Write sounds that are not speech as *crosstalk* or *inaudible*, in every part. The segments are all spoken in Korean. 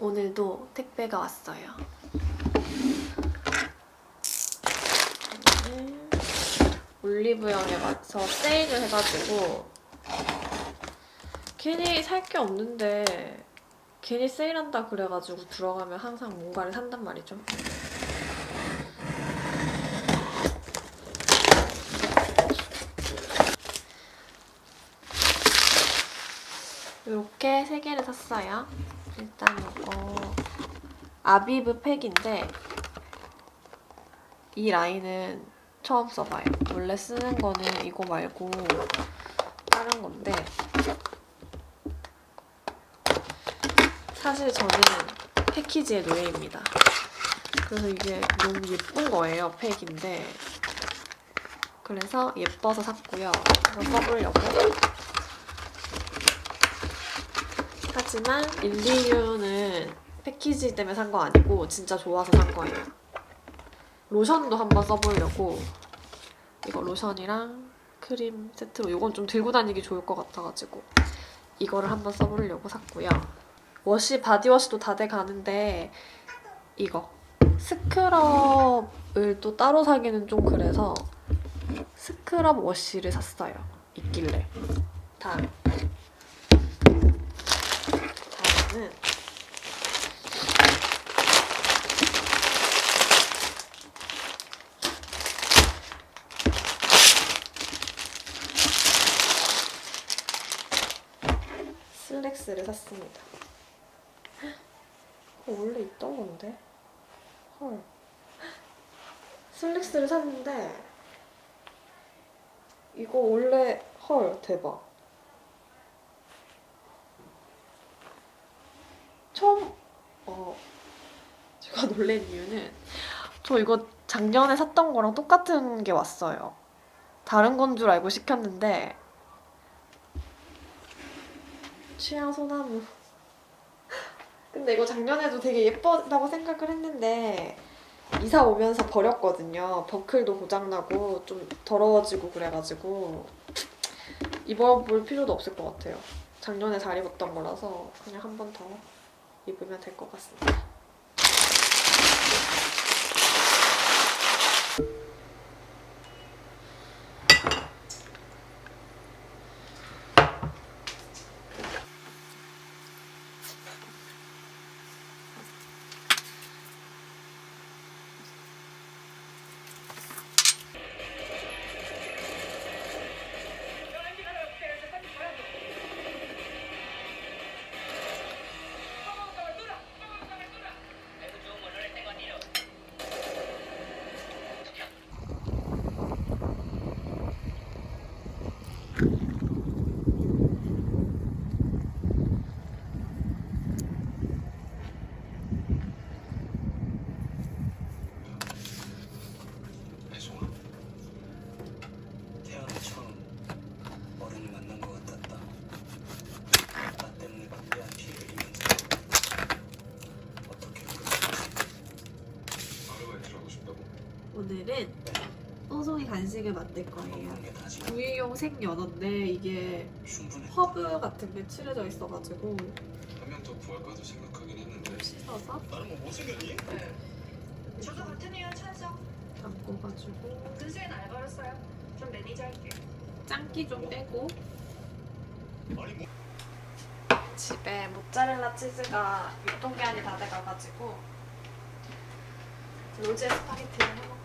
오늘도 택배가 왔어요. 올리브영에 가서 세일을 해가지고 괜히 살 게 없는데 괜히 세일한다 그래가지고 들어가면 항상 뭔가를 산단 말이죠. 이렇게 세 개를 샀어요. 일단 이 거 아비브 팩인데 이 라인은 처음 써봐요. 원래 쓰는 거는 이거 말고 다른 건데 사실 저는 패키지의 노예입니다. 그래서 이게 너무 예쁜 거예요, 팩인데. 그래서 예뻐서 샀고요. 그래서 써보려고. 하지만 1, 2유는 패키지 때문에 산 거 아니고 진짜 좋아서 산 거예요. 로션도 한번 써보려고 이거 로션이랑 크림 세트로 이건 좀 들고 다니기 좋을 것 같아가지고 이거를 한번 써보려고 샀고요. 워시 바디워시도 다 돼 가는데 이거 스크럽을 또 따로 사기는 좀 그래서 스크럽 워시를 샀어요. 있길래 다음 다음은 슬랙스를 샀습니다. 어, 원래 있던 건데. 헐. 슬랙스를 샀는데 이거 원래 헐 대박. 처음 어 제가 *laughs* 놀란 이유는 저 이거 작년에 샀던 거랑 똑같은 게 왔어요. 다른 건 줄 알고 시켰는데 취향 소나무. 근데 이거 작년에도 되게 예쁘다고 생각을 했는데 이사 오면서 버렸거든요. 버클도 고장나고 좀 더러워지고 그래가지고 입어볼 필요도 없을 것 같아요. 작년에 잘 입었던 거라서 그냥 한 번 더 입으면 될 것 같습니다. 오늘은 뽀송이 간식을 만들 거예요. 구이용 생연어인데 이게 허브 같은 게 칠해져 있어가지고 한명더 구할까도 생각하긴 했는데 씻어서 나는 뭐 못생겼니? 저도 같은 이유 찬성. 담궈가지고 근수엔 알바로 써요. 전 매니저 할게요. 짱기 좀 빼고 아니 뭐 집에 모짜렐라 치즈가 유통기한이 다 돼가가지고 로제 스파게티를 해먹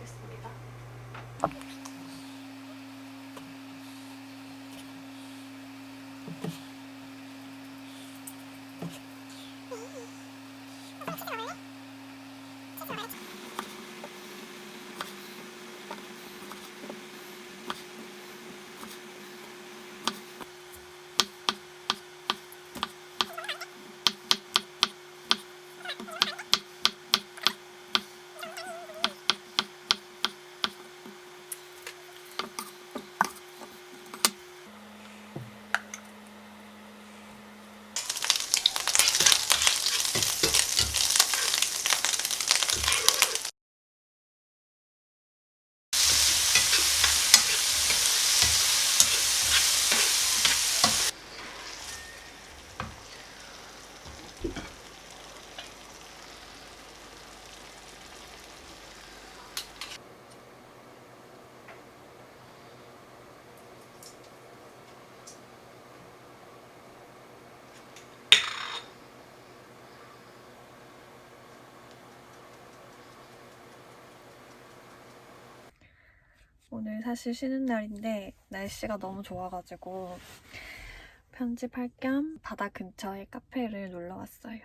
오늘 사실 쉬는 날인데 날씨가 너무 좋아가지고 편집할 겸 바다 근처의 카페를 놀러 왔어요.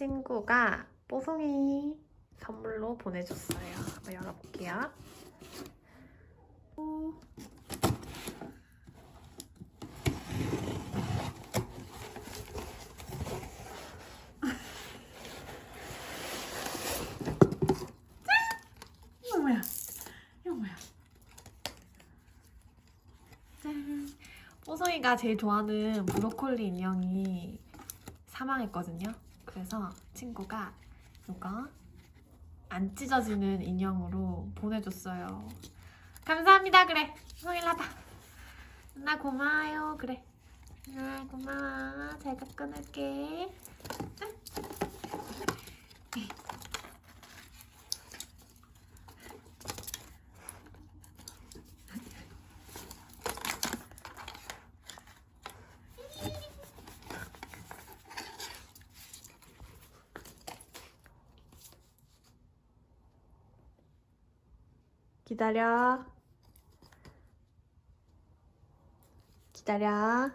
친구가 뽀송이 선물로 보내줬어요. 한번 열어볼게요. 뽀송이가 제일 좋아하는 브로콜리 인형이 사망했거든요. 그래서 친구가 이거 안 찢어지는 인형으로 보내줬어요. 감사합니다. 그래. 성일 하다. 나 고마워요. 그래. 아 고마워. 제가 끊을게. 짠. 기다려. 기다려.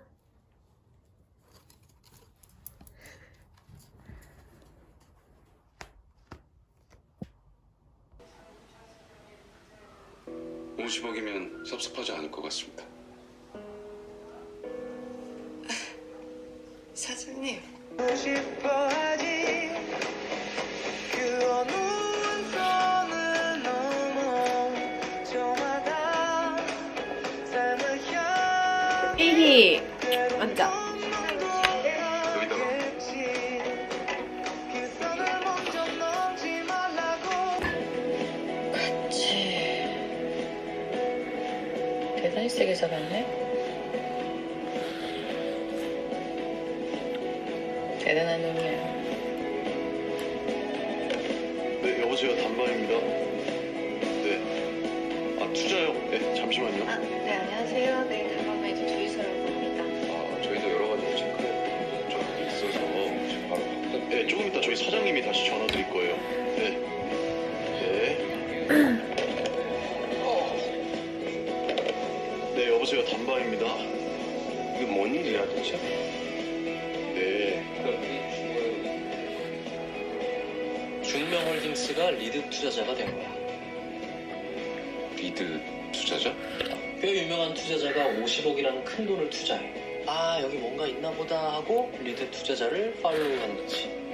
오 50억이면 섭섭하지 않을 것 같습니다. 사장님 싶어 하지 세게 잡았네 대단한 놈이야 네, 여보세요. 단발입니다. 네. 아, 투자요? 네, 잠시만요. 아, 네 안녕하세요 네 단방 매니저 조이서라고 합니다 아, 저희도 여러 가지 체크해 좀 있어서 지금 바로 확답. 네, 조금 이따 저희 사장님이 다시 전화 드릴 거예요. 네. 네. 여보세요. 단발입니다. 이게 뭔 일이야 대체? 네. 중명홀딩스가 리드 투자자가 된 거야. 리드 투자자? 꽤 유명한 투자자가 50억이라는 큰 돈을 투자해. 아, 여기 뭔가 있나 보다 하고 리드 투자자를 팔로우하는 거지.